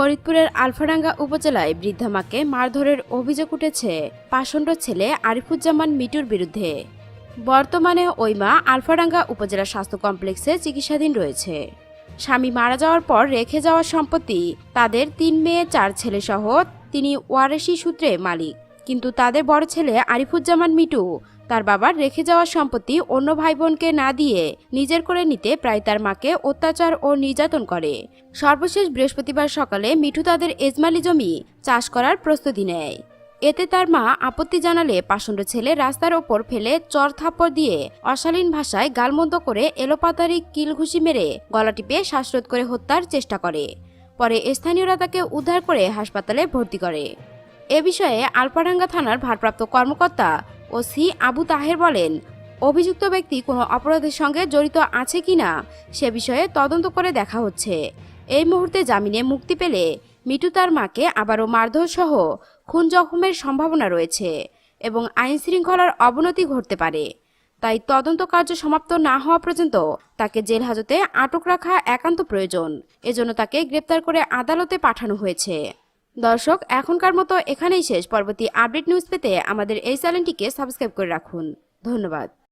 ফরিদপুরের আলফাডাঙ্গা উপজেলায় বৃদ্ধা মাকে মারধরের অভিযোগ উঠেছে পাষণ্ড ছেলে আরিফুজ্জামান মিটুর বিরুদ্ধে। বর্তমানে ওই মা আলফাডাঙ্গা উপজেলা স্বাস্থ্য কমপ্লেক্সে চিকিৎসাধীন রয়েছে। স্বামী মারা যাওয়ার পর রেখে যাওয়া সম্পত্তি তাদের তিন মেয়ে, চার ছেলে সহ তিনি ওয়ারেসি সূত্রে মালিক। কিন্তু তাদের বড় ছেলে আরিফুজ্জামান মিটু তার বাবার রেখে যাওয়া সম্পত্তি অন্য ভাই বোনকে না দিয়ে নিজের করে নিতে প্রায় তার মাকে অত্যাচার ও নির্যাতন করে। সর্বশেষ বৃহস্পতিবার সকালে মিঠু তাদের এজমালি জমি চাষ করার প্রস্তুতি নেয়। এতে তার মা আপত্তি জানালে পাষণ্ড ছেলে রাস্তার ওপর ফেলে চর থাপ্পড় দিয়ে অশালীন ভাষায় গালমন্দ করে এলোপাতারি কিলঘুষি মেরে গলা টিপে শ্বাসরোধ করে হত্যার চেষ্টা করে। পরে স্থানীয়রা তাকে উদ্ধার করে হাসপাতালে ভর্তি করে। এ বিষয়ে আলপাডাঙ্গা থানার ভারপ্রাপ্ত কর্মকর্তা ও সি আবু তাহের বলেন, অভিযুক্ত ব্যক্তি কোনো অপরাধের সঙ্গে জড়িত আছে কি না সে বিষয়ে তদন্ত করে দেখা হচ্ছে। এই মুহূর্তে জামিনে মুক্তি পেলে মিটু তার মাকে আবারও মারধর সহ খুন জখমের সম্ভাবনা রয়েছে এবং আইন শৃঙ্খলার অবনতি ঘটতে পারে। তাই তদন্ত কার্য সমাপ্ত না হওয়া পর্যন্ত তাকে জেল হাজতে আটক রাখা একান্ত প্রয়োজন। এজন্য তাকে গ্রেপ্তার করে আদালতে পাঠানো হয়েছে। দর্শক, এখনকার মতো এখানেই শেষ। পরবর্তী আপডেট নিউজ পেতে আমাদের এই চ্যানেলটিকে সাবস্ক্রাইব করে রাখুন। ধন্যবাদ।